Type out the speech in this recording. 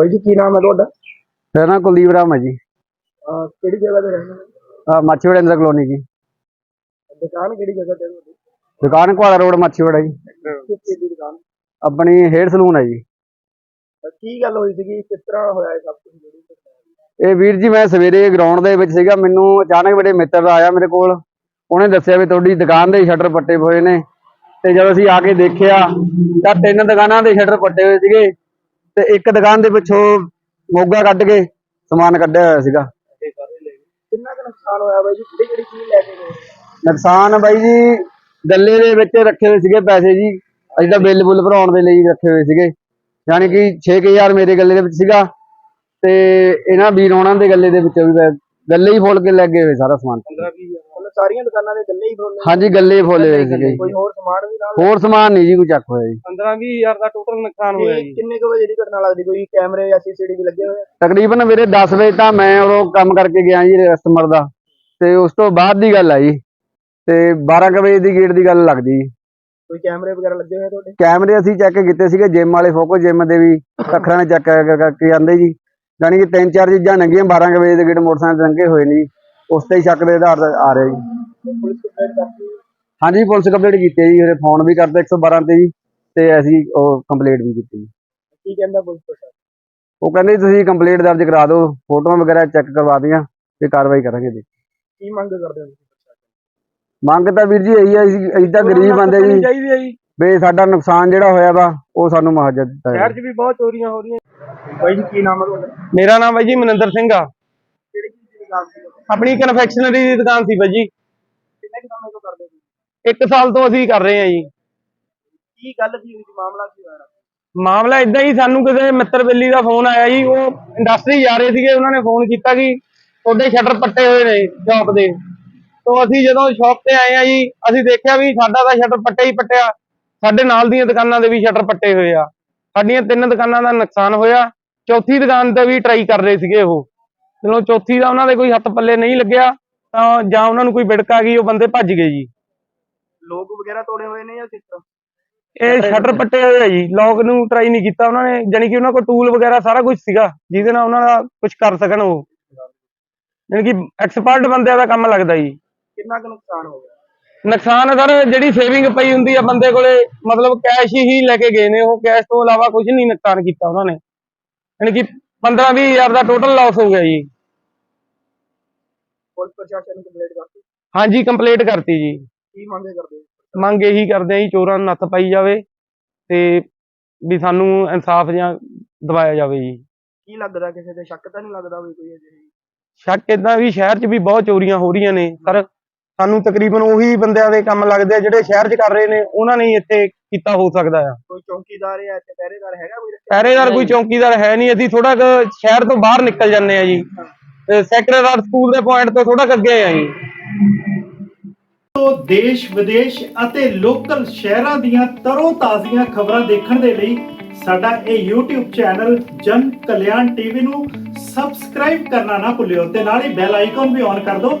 ਬਾਈ ਜੀ ਕੀ ਨਾਮ ਹੈ ਤੁਹਾਡਾ? ਮੇਰਾ ਨਾਮ ਕੁਲਦੀਪ ਰਾਮ ਹੈ ਜੀ। ਅਹ ਕਿਹੜੀ ਜਗ੍ਹਾ ਤੇ ਰਹਿੰਦੇ ਹੋ? ਅਹ ਮਾਛੀਵਾੜਾ ਇੰਦਰ ਕਲੋਨੀ ਜੀ। ਦੁਕਾਨ ਕਿਹੜੀ ਜਗ੍ਹਾ ਤੇ ਹੈ ਤੁਹਾਡੀ? ਦੁਕਾਨ ਕੁਆੜਾ ਰੋਡ ਮਾਛੀਵਾੜਾ ਜੀ। ਕਿਸ ਚੀਜ਼ ਦੀ ਦੁਕਾਨ? ਆਪਣੀ ਹੇਅਰ ਸਲੂਨ ਹੈ ਜੀ। ਤਾਂ ਕੀ ਗੱਲ ਹੋਈ ਸੀਗੀ? ਕਿਸ ਤਰ੍ਹਾਂ ਹੋਇਆ ਇਹ ਸਭ ਕੁਝ ਜਿਹੜੀ? ਇਹ ਵੀਰ ਜੀ ਮੈਂ ਸਵੇਰੇ ਗਰਾਊਂਡ ਦੇ ਵਿੱਚ ਸੀਗਾ। ਮੈਨੂੰ ਅਚਾਨਕ ਮੇਰੇ ਮਿੱਤਰ ਦਾ ਆਇਆ ਮੇਰੇ ਕੋਲ। ਉਹਨੇ ਦੱਸਿਆ ਵੀ ਤੁਹਾਡੀ ਦੁਕਾਨ ਦੇ ਸ਼ਟਰ ਪੱਟੇ ਹੋਏ ਨੇ। ਤੇ ਜਦੋਂ ਅਸੀਂ ਆ ਕੇ ਦੇਖਿਆ ਤਾਂ ਤਿੰਨ ਦੁਕਾਨਾਂ ਦੇ ਸ਼ਟਰ ਪੱਟੇ ਹੋਏ ਸੀਗੇ। ਤੇ ਇੱਕ ਦੁਕਾਨ ਦੇ ਪਿੱਛੋਂ ਮੋਗਾ ਕੱਢ ਕੇ ਸਮਾਨ ਕੱਢਿਆ ਹੋਇਆ ਸੀਗਾ। ਕਿੰਨਾ ਕੁ ਨੁਕਸਾਨ ਹੋਇਆ ਬਾਈ ਜੀ? ਕਿਹੜੀ ਕਿਹੜੀ ਚੀਜ਼ ਲੈ ਕੇ ਗਏ? ਨੁਕਸਾਨ ਬਾਈ ਜੀ ਗੱਲੇ ਦੇ ਵਿੱਚ ਰੱਖੇ ਹੋਏ ਸੀਗੇ ਪੈਸੇ ਜੀ। ਅਸੀਂ ਤਾਂ ਬਿੱਲ ਬੁੱਲ ਭਰਾਉਣ ਦੇ ਲਈ ਰੱਖੇ ਹੋਏ ਸੀਗੇ। ਯਾਨੀ ਕਿ 6000 ਮੇਰੇ ਗੱਲੇ ਦੇ ਵਿੱਚ ਸੀਗਾ ਤੇ ਇਹਨਾਂ ਵੀਰ ਹੋਣਾਂ ਦੇ ਗੱਲੇ ਦੇ ਵਿੱਚੋਂ ਵੀ ਗੱਲੇ ਹੀ ਫੁੱਲ ਕੇ ਲੱਗੇ ਹੋਏ ਸਾਰਾ ਸਮਾਨ। 15 20 ਮਤਲਬ ਸਾਰੀਆਂ ਦੁਕਾਨਾਂ ਦੇ ਗੱਲੇ ਹੀ ਫਰੋਲੇ ਹਾਂਜੀ ਗੱਲੇ ਹੀ ਫੁੱਲੇ ਹੋਏ ਸੀਗੇ। ਕੋਈ ਹੋਰ ਸਮਾਨ ਵੀ ਨਾਲ? ਹੋਰ ਸਮਾਨ ਨਹੀਂ ਜੀ ਕੋਈ ਚੱਕ ਹੋਇਆ ਜੀ। 15 20000 ਦਾ ਟੋਟਲ ਨੁਕਸਾਨ ਹੋਇਆ ਜੀ। ਕਿੰਨੇ ਕੁ ਵਜੇ ਦੀ ਘਟਨਾ ਲੱਗਦੀ? ਕੋਈ ਕੈਮਰੇ ਜਾਂ ਸੀਸੀਟੀਵੀ ਲੱਗੇ ਹੋਏ? ਤਕਰੀਬਨ ਮੇਰੇ 10 ਵਜੇ ਤਾਂ ਮੈਂ ਉਦੋਂ ਕੰਮ ਕਰਕੇ ਗਿਆ ਜੀ ਕਸਟਮਰ ਦਾ। ਤੇ ਉਸ ਤੋਂ ਬਾਅਦ ਦੀ ਗੱਲ ਆ ਜੀ ਤੇ 12 ਕੁ ਵਜੇ ਦੀ ਗੇਟ ਦੀ ਗੱਲ ਲੱਗਦੀ। ਜੀ ਕੋਈ ਕੈਮਰੇ ਵਗੈਰਾ ਲੱਗੇ ਹੋਏ ਤੁਹਾਡੇ? ਕੈਮਰੇ ਅਸੀਂ ਚੈੱਕ ਕੀਤੇ ਸੀਗੇ ਜਿਮ ਵਾਲੇ ਫੋਕੋ ਜਿਮ ਦੇ ਵੀ ਅੱਖਰਾਂ ਨੇ ਚੈੱਕ ਕਰਕੇ ਜਾਂਦੇ ਜੀ। ਯਾਨੀ ਕਿ ਤਿੰਨ ਚਾਰ ਚੀਜ਼ਾਂ ਲੰਘੀਆਂ 12 ਕੁ ਵਜੇ ਦੇ ਗੇਟ ਮੋਟਰਸਾਈਕਲ ਲੰਘੇ ਹੋਏ ਨੇ ਜੀ। ਉਸ ਤੇ ਹੀ ਸ਼ੱਕ ਦੇ ਆਧਾਰ ਤੇ ਆ ਰਿਹਾ ਜੀ। ਹਾਂਜੀ ਪੁਲਿਸ ਕੰਪਲੀਟ ਕੀਤੀ ਹੈ ਜੀ ਉਹਦੇ ਫੋਨ ਵੀ ਕਰਤੇ 112 ਤੇ ਜੀ ਤੇ ਅਸੀਂ ਉਹ ਕੰਪਲੀਟ ਵੀ ਕੀਤੀ। ਜੀ। ਕੀ ਕਹਿੰਦਾ ਪੁਲਿਸ ਪ੍ਰਸ਼ਾਸਨ? ਉਹ ਕਹਿੰਦੇ ਤੁਸੀਂ ਕੰਪਲੀਟ ਦਰਜ ਕਰਾ ਦਿਓ ਫੋਟੋਆਂ ਵਗੈਰਾ ਚੈੱਕ ਕਰਵਾ ਦੀਆਂ ਤੇ ਕਾਰਵਾਈ ਕਰਾਂਗੇ ਜੀ। ਕੀ ਮੰਗ ਕਰਦੇ ਹੋ ਮੰਗ ਤਾਂ ਵੀਰ ਜੀ ਇਹੀ ਹੈ ਤਾਂ ਗਰੀਬ ਬੰਦੇ ਜੀ ਵੀ ਸਾਡਾ ਨੁਕਸਾਨ ਜਿਹੜਾ ਹੋਇਆ ਵਾ ਉਹ ਸਾਨੂੰ ਮੁਆਵਜ਼ਾ ਦਿੱਤਾ ਸ਼ਹਿਰ 'ਚ ਵੀ ਬਹੁਤ ਚੋਰੀਆਂ ਹੋ ਰਹੀਆਂ। ਬਾਈ ਜੀ ਕੀ ਨਾਮ ਹੈ ਤੁਹਾਡਾ? ਮੇਰਾ ਨਾਮ ਹੈ ਜੀ ਮਨਿੰਦਰ ਸਿੰਘ ਆ। ਕਿਹੜੀ ਚੀਜ਼ ਦੀ ਆਪਣੀ ਕਨਫੈਕਸ਼ਨਰੀ ਦੀ ਦੁਕਾਨ ਸੀ ਬਾਈ ਜੀ। ਕਿੰਨੇ ਕੁ ਸਮੇਂ ਤੋਂ ਕਰਦੇ ਹੋ ਇੱਕ ਸਾਲ ਤੋਂ ਅਸੀਂ ਕਰ ਰਹੇ ਹਾਂ ਜੀ। ਕੀ ਗੱਲ ਕੀ ਹੋਈ ਸੀ ਮਾਮਲਾ ਕੀ ਹੋਇਆ? ਮਾਮਲਾ ਇਦਾਂ ਹੀ ਸਾਨੂੰ ਕਿਸੇ ਮਿੱਤਰ ਬੇਲੀ ਦਾ ਫੋਨ ਆਇਆ ਜੀ। ਉਹ ਇੰਡਸਟਰੀ ਜਾ ਰਹੇ ਸੀਗੇ ਉਹਨਾਂ ਨੇ ਫੋਨ ਕੀਤਾ ਕਿ ਤੁਹਾਡੇ ਸ਼ਟਰ ਪੱਟੇ ਹੋਏ ਨੇ ਸ਼ਾਪ ਦੇ। ਤੋਂ ਅਸੀਂ ਜਦੋਂ ਸ਼ਾਪ ਤੇ ਆਏ ਆ ਜੀ ਅਸੀਂ ਦੇਖਿਆ ਵੀ ਸਾਡਾ ਤਾਂ ਸ਼ਟਰ ਪੱਟੇ ਹੀ ਪੱਟਿਆ। ਸਾਡੇ ਨਾਲ ਦੀਆਂ ਦੁਕਾਨਾਂ ਦੇ ਵੀ ਸ਼ਟਰ ਪੱਟੇ ਹੋਏ ਆ। ਸਾਡੀਆਂ ਤਿੰਨ ਦੁਕਾਨਾਂ ਦਾ ਨੁਕਸਾਨ ਹੋਇਆ। ਚੌਥੀ ਦੁਕਾਨ ਤੇ ਵੀ ਟਰਾਈ ਕਰ ਰਹੇ ਸੀਗੇ ਉਹ। ਜਦੋਂ ਚੌਥੀ ਦਾ ਉਹਨਾਂ ਦੇ ਕੋਈ ਹੱਥ ਪੱਲੇ ਨਹੀਂ ਲੱਗਿਆ ਤਾਂ ਜਾਂ ਉਹਨਾਂ ਨੂੰ ਕੋਈ ਵਿੜਕ ਆ ਗਈ ਉਹ ਬੰਦੇ ਭੱਜ ਗਏ ਜੀ। ਲੋਕ ਵਗੈਰਾ ਤੋੜੇ ਹੋਏ ਨੇ ਜਾਂ ਕਿਸ ਤਰ੍ਹਾਂ? ਇਹ ਸ਼ਟਰ ਪੱਟੇ ਹੋਏ ਆ ਜੀ ਲੌਕ ਨੂੰ ਟਰਾਈ ਨਹੀਂ ਕੀਤਾ ਉਹਨਾਂ ਨੇ ਜਾਣੀ ਕਿ ਉਹਨਾਂ ਕੋਲ ਟੂਲ ਵਗੈਰਾ ਸਾਰਾ ਕੁਝ ਸੀਗਾ ਜਿਹਦੇ ਨਾਲ ਉਹਨਾਂ ਦਾ ਕੁਝ ਕਰ ਸਕਣ ਉਹ। ਜਾਣੀ ਕਿ ਐਕਸਪਰਟ ਬੰਦਿਆਂ ਦਾ ਕੰਮ ਲੱਗਦਾ ਜੀ। ਕਿੰਨਾ ਕੁ ਨੁਕਸਾਨ ਹੋ ਗਿਆ? ਨੁਕਸਾਨ ਸਰ ਜਿਹੜੀ ਸੇਵਿੰਗ ਪਈ ਹੁੰਦੀ ਆ ਬੰਦੇ ਕੋਲੇ ਮਤਲਬ ਕੈਸ਼ ਹੀ ਲੈ ਕੇ ਗਏ ਨੇ ਉਹ ਕੈਸ਼ ਤੋਂ ਇਲਾਵਾ ਕੁਝ ਨਹੀਂ ਨੁਕਸਾਨ ਕੀਤਾ ਉਹਨਾਂ ਨੇ। ਜਾਣੀ ਕਿ 15 20 ਹਜ਼ਾਰ ਦਾ ਟੋਟਲ ਲਾਸ ਹੋ ਗਿਆ ਜੀ। ਪੁਲਿਸ ਪ੍ਰਸ਼ਾਸਨ ਨੂੰ ਕੰਪਲੇਂਟ ਕਰਤੀ? ਹਾਂਜੀ ਕੰਪਲੀਟ ਕਰਤੀ ਜੀ। ਕੀ ਮੰਗੇ ਕਰਦੇ ਹੋ? ਮੰਗ ਇਹੀ ਕਰਦੇ ਆ ਜੀ ਚੋਰਾਂ ਨੂੰ ਨੱਥ ਪਾਈ ਜਾਵੇ ਤੇ ਵੀ ਸਾਨੂੰ ਇਨਸਾਫ ਜਾਂ ਦਿਵਾਇਆ ਜਾਵੇ ਜੀ। ਕੀ ਲੱਗਦਾ ਕਿਸੇ ਤੇ? ਸ਼ੱਕ ਤਾਂ ਨਹੀਂ ਲੱਗਦਾ ਵੀ ਕੋਈ ਅਜਿਹੀ? ਸ਼ੱਕ ਇਦਾਂ ਵੀ ਸ਼ਹਿਰ 'ਚ ਵੀ ਬਹੁਤ ਚੋਰੀਆਂ ਹੋ ਰਹੀਆਂ ਨੇ। ਸਰ ਸਾਨੂੰ ਤਕਰੀਬਨ ਉਹੀ ਬੰਦਿਆਂ ਦੇ ਕੰਮ ਲੱਗਦੇ ਆ ਜਿਹੜੇ ਸ਼ਹਿਰ 'ਚ ਕਰ ਰਹੇ ਨੇ ਉਹਨਾਂ ਨੇ ਹੀ ਇੱਥੇ ਕੀਤਾ ਹੋ ਸਕਦਾ ਆ। ਕੋਈ ਚੌਕੀਦਾਰ ਜਾਂ ਇੱਥੇ ਪਹਿਰੇਦਾਰ ਹੈਗਾ ਕੋਈ? ਪਹਿਰੇਦਾਰ ਕੋਈ ਚੌਕੀਦਾਰ ਹੈ ਨਹੀਂ। ਅਸੀਂ ਥੋੜਾ ਕੁ ਸ਼ਹਿਰ ਤੋਂ ਬਾਹਰ ਨਿਕਲ ਜਾਂਦੇ ਆ ਜੀ। ਤੇ ਸੈਕਟਰੀਏਟ ਸਕੂਲ ਦੇ ਪੁਆਇੰਟ ਤੋਂ ਥੋੜਾ ਅੱਗੇ ਆ ਜੀ। ਤੋਂ ਦੇਸ਼ ਵਿਦੇਸ਼ ਅਤੇ ਲੋਕਲ ਸ਼ਹਿਰਾਂ ਦੀਆਂ ਤਰੋ ਤਾਜ਼ੀਆਂ ਖਬਰਾਂ ਦੇਖਣ ਦੇ ਲਈ ਸਾਡਾ ਇਹ YouTube ਚੈਨਲ ਜਨ ਕਲਿਆਣ ਟੀਵੀ ਨੂੰ ਸਬਸਕ੍ਰਾਈਬ ਕਰਨਾ ਨਾ ਭੁੱਲਿਓ ਤੇ ਨਾਲ ਹੀ ਬੈਲ ਆਈਕਨ ਵੀ ਔਨ ਕਰ ਦਿਓ।